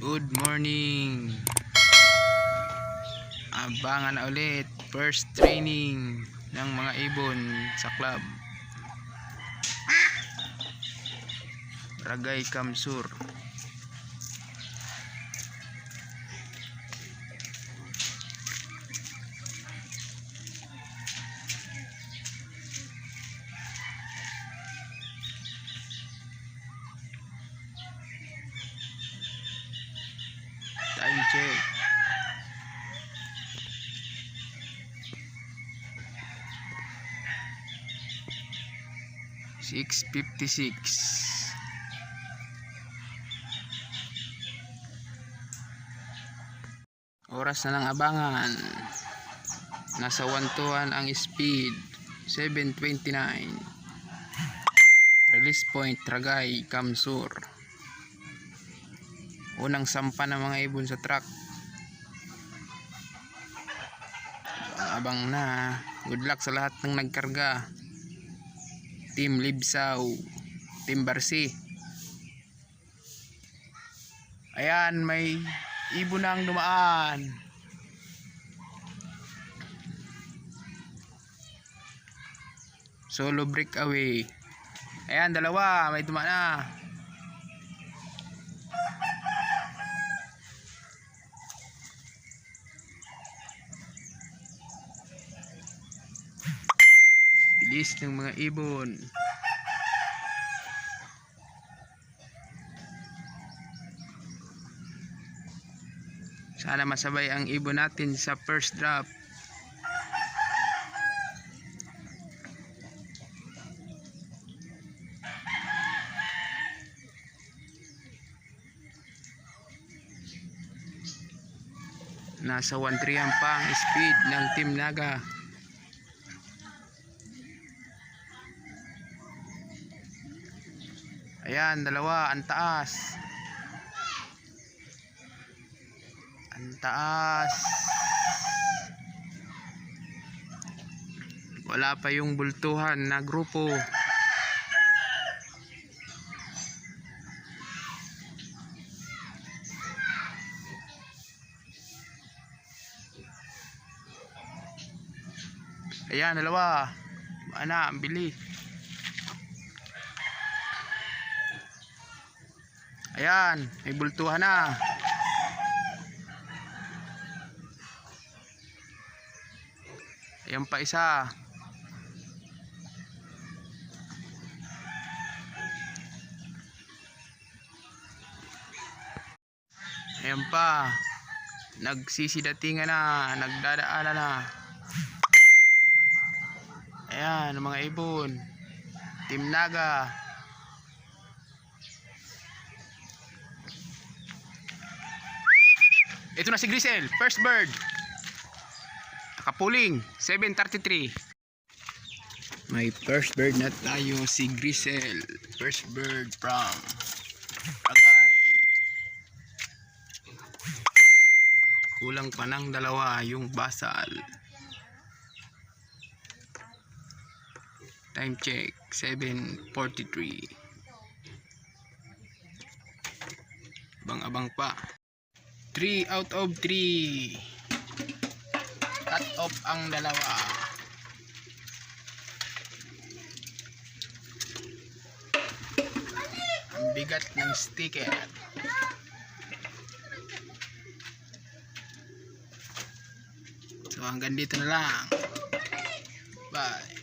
Good morning. Abangan na ulit first training ng mga ibon sa club. Ragay Kamsur. Check. Six fifty six. Oras na ng abangan. Nasa 1 ang speed. 729. Release point Ragay Kamsur. Unang sampa ng mga ibon sa truck. Abang na. Good luck sa lahat ng nagkarga. Team Libsaw. Team Barsi. Ayan, may ibon na ang dumaan. Solo breakaway. Ayan, dalawa. May dumaan na. Bilis ng mga ibon. Sana masabay ang ibon natin sa first drop. Nasa 1-3 ang pang speed ng Team Naga. Ayan, dalawa, ang taas. Ang taas. Wala pa yung bultuhan na grupo. Ayan, dalawa. Ana, ang bilis. Ayan, may bultuhan na. Ayan pa isa. Ayan pa. Nagsisidatingan na, nagdadaanan na. Ayan, mga ibon. Team Naga. Ito na si Grisel, first bird. Nakapuling, 7.33. May first bird na tayo si Grisel. First bird from Agay. Kulang pa ng dalawa yung basal. Time check, 7.43. Abang-abang pa. 3 out of 3 cut off ang dalawa. Ang bigat ng sticker. So hanggang dito na lang. Bye